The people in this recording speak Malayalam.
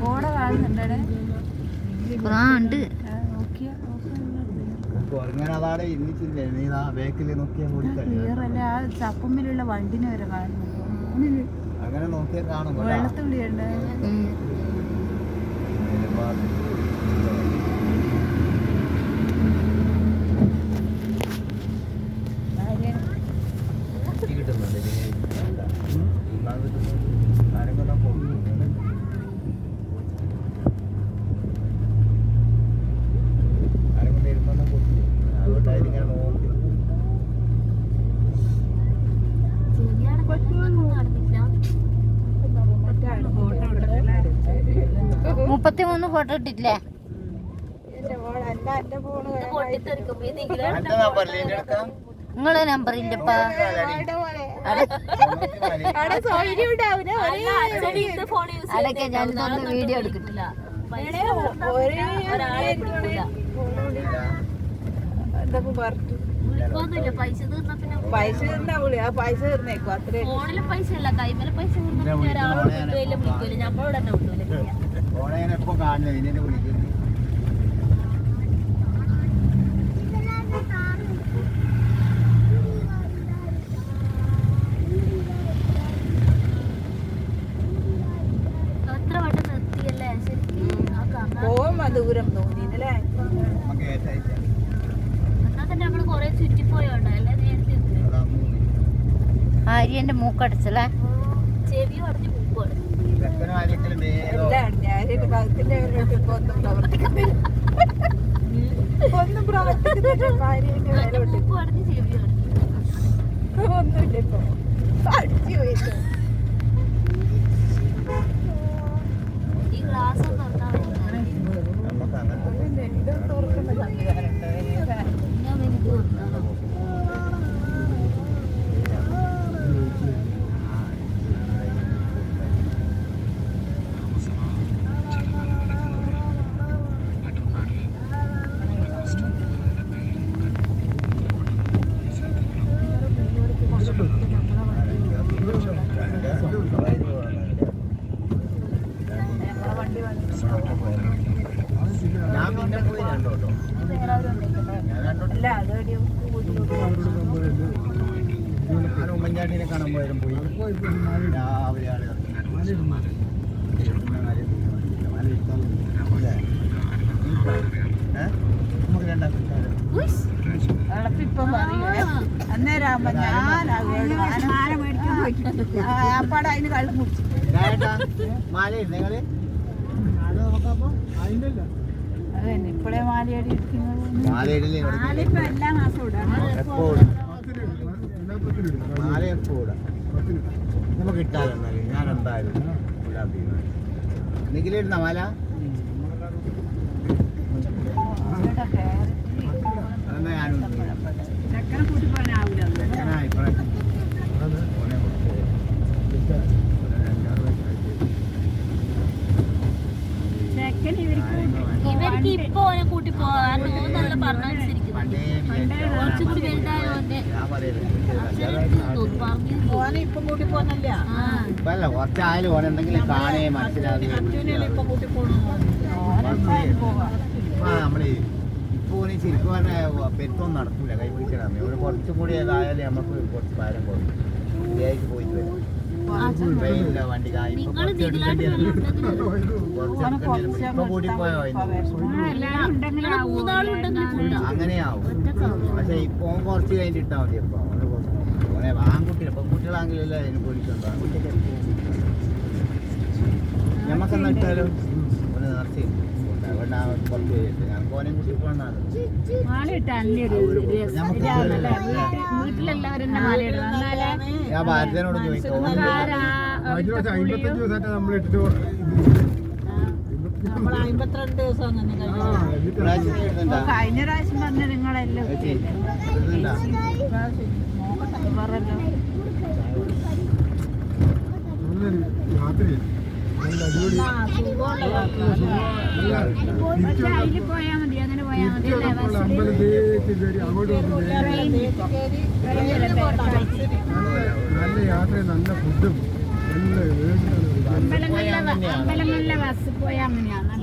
കോട കാണുന്നുണ്ടേ ആ ഉണ്ട്. നോക്കിയാ കുരങ്ങനെ അതാണ് ഇരുന്നിട്ടില്ലേ നീ ആ ബേക്കിൽ നോക്കിയാൽ കൂടി ക്ലിയർ ആ ചപ്പമ്മിലുള്ള വണ്ടിനെ വരെ കാണുന്നു. അങ്ങനെ നോക്കിയാൽ കാണും. കേട്ടോ. വെള്ളത്തുള്ളിയുണ്ട് കിട്ടുന്നുണ്ട് മുപ്പത്തിമൂന്ന് ഫോട്ടോ ഇട്ടിട്ടില്ലേ? നിങ്ങളെ നമ്പർ ഇല്ലപ്പാ. അടക്കെ ഞാൻ തന്നെ വീഡിയോ പറഞ്ഞു പൈസ തീർന്ന പിന്നെ പൈസ ഉണ്ടാവൂലേ ആ പൈസ തീർന്നേക്കും അത്രേ. ഫോണിലും പൈസ ഇല്ല. കൈമല പൈസ തീർന്ന പിന്നെ ഒരാളെ തന്നെ ഫോണെ എപ്പോ കാണുന്നത്? ഇതിനെ വിളിക്കുന്നു എത്ര വട്ടം നിർത്തിയല്ലേ ശരിക്കും ആ കഥ പോകുമ്പോ ദൂരം തോന്നിയില്ലേ നമുക്ക് ഏറ്റയച്ച എന്നാ തന്നെ നമ്മൾ കൊറേ ചുറ്റിപ്പോയോണ്ടോ അല്ലേ ആര്യന്റെ മൂക്കടച്ചല്ലേ? ചെവി അടഞ്ഞ് ഒന്നും പ്രവർത്തിക്കുന്നില്ല. ഭാര്യന്റെ വേല വിട്ട് മൂക്കും അടഞ്ഞ് ചെവി അടഞ്ഞു ഒന്നുമില്ല ഇപ്പൊ അടിച്ചു പോയിട്ട് ഈ ഗ്ലാസ് ഒക്കെ തുറന്നാ മതി. നമുക്ക് അങ്ങനത്തെ ഇത് തുറക്കുന്ന സംവിധാനം ഉണ്ടോ ഞാൻ വലുത് തുറന്നാ ഞാൻ പിന്നെ പോയി രണ്ടോട്ടോ അല്ല അത് എവിടെയോ ഞാൻ ഉമ്മൻചാണ്ടിനെ കാണാൻ പോയാലും പോയി രാവിലെ ആളെ? നമുക്ക് രണ്ടാം അന്നേരാകുമ്പോ ഞാൻ അപ്പാടെ അതിന് കള്ളു ഇതായേട്ടാ, മാലയില്ലേ നിങ്ങൾ? ഇപ്പോഴേ മാലയടി എല്ലാ മാസവും എപ്പോഴും മാല എപ്പോഴും നമുക്ക് ഇട്ടാലോ ഞാൻ എന്തായാലും തീരുമാനിച്ചു. നിഖിലിടുന്ന മാല? ഇപ്പൊ ഓനെ കൂട്ടി പോകാൻ നല്ല പറഞ്ഞനുസരിക്കുന്നു പണ്ടേ വിചാരിച്ചു. കുറച്ചും കൂടി വലുതായോണ്ട് ഞാൻ പറയരുത്. പറഞ്ഞു ഓനെ ഇപ്പം കൂട്ടി പോകുന്നില്ല ആ. ഇപ്പൊ അല്ല കുറച്ചായാലും ഓനെ എന്തെങ്കിലും കാണേ മനസ്സിലാവുകയും ഇപ്പൊ കൂട്ടി പോകണം ആ നമ്മൾ ഇപ്പൊ ഓന് ശരിക്കും പറഞ്ഞാൽ പെരുത്തൊന്നും നടക്കൂല. കൈ പിടിച്ചിടാൻ. ഒരു കുറച്ചും കൂടി ഏതായാലും നമുക്ക് കുറച്ച് ഭാരം കുറയും. ശരിയായിട്ട് പോയോ നിങ്ങൾ മൂന്നാളും ഉണ്ടെങ്കിൽ കൂട്ടാം അങ്ങനെയാവും. പക്ഷെ ഇപ്പൊ കുറച്ച് കഴിഞ്ഞിട്ട് ഇട്ടാ മതി അപ്പൊ ആൺകുട്ടികൾ പെൺകുട്ടികളാണെങ്കിലല്ലേ അതിന് പേടിക്കണ്ടോ ആൺകുട്ടിയൊക്കെ ഞമ്മക്കെന്നാ ഇട്ടാലോ ഓന് ഞാൻ ഭാരതനോട് ഓന് അമ്പത്തഞ്ച് ദിവസമായിട്ട് നമ്മൾ ഇട്ടിട്ട് നമ്മൾ അമ്പത്തിരണ്ട് ദിവസം അങ്ങനെ? കഴിഞ്ഞ പ്രാവശ്യം പറഞ്ഞ നിങ്ങളെല്ലാം രാത്രി നല്ല യാത്ര നല്ല ഫുഡും അമ്പലങ്ങളിലെ ബസ് പോയാൽ അങ്ങനെയാണ്